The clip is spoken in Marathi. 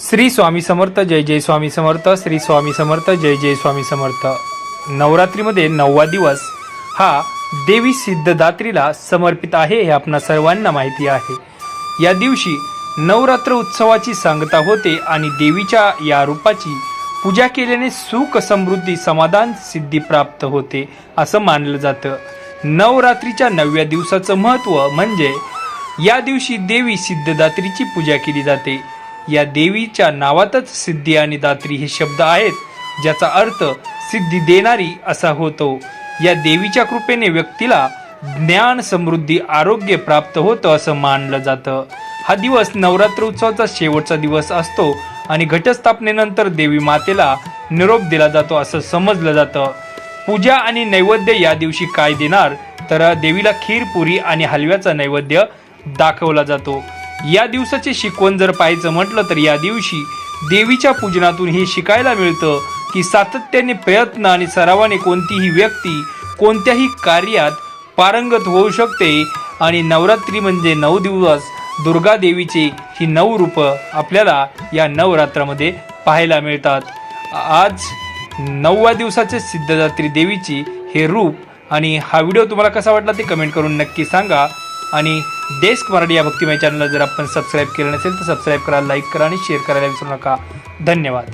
श्री स्वामी समर्थ जय जय स्वामी समर्थ श्री स्वामी समर्थ जय जय स्वामी समर्थ. नवरात्रीमध्ये नववा दिवस हा देवी सिद्धदात्रीला समर्पित आहे हे आपणा सर्वांना माहिती आहे. या दिवशी नवरात्र उत्सवाची सांगता होते आणि देवीच्या या रूपाची पूजा केल्याने सुख समृद्धी समाधान सिद्धी प्राप्त होते असं मानलं जातं. नवरात्रीच्या नवव्या दिवसाचं महत्त्व म्हणजे या दिवशी देवी सिद्धदात्रीची पूजा केली जाते. या देवीच्या नावातच सिद्धी आणि दात्री हे शब्द आहेत ज्याचा अर्थ सिद्धी देणारी असा होतो. या देवीच्या कृपेने व्यक्तीला ज्ञान समृद्धी आरोग्य प्राप्त होतं असं मानलं जातं. हा दिवस नवरात्र उत्सवाचा शेवटचा दिवस असतो आणि घटस्थापनेनंतर देवी मातेला निरोप दिला जातो असं समजलं जातं. पूजा आणि नैवेद्य या दिवशी काय देणार तर देवीला खीर पुरी आणि हलव्याचा नैवेद्य दाखवला जातो. या दिवसाची शिकवण जर पाहायचं म्हटलं तर या दिवशी देवीच्या पूजनातून हे शिकायला मिळतं की सातत्याने प्रयत्न आणि सरावाने कोणतीही व्यक्ती कोणत्याही कार्यात पारंगत होऊ शकते. आणि नवरात्री म्हणजे नऊ दिवस दुर्गा देवीची ही नऊ रूपं आपल्याला या नवरात्रामध्ये पाहायला मिळतात. आज नवव्या दिवसाचे सिद्धदात्री देवीची हे रूप आणि हा व्हिडिओ तुम्हाला कसा वाटला ते कमेंट करून नक्की सांगा. आणि डेस्क मराठी या भक्तिमय चॅनलला जर आपण सबस्क्राईब केलं नसेल तर सबस्क्राईब करा लाईक करा आणि शेअर करायला विसरू नका. धन्यवाद.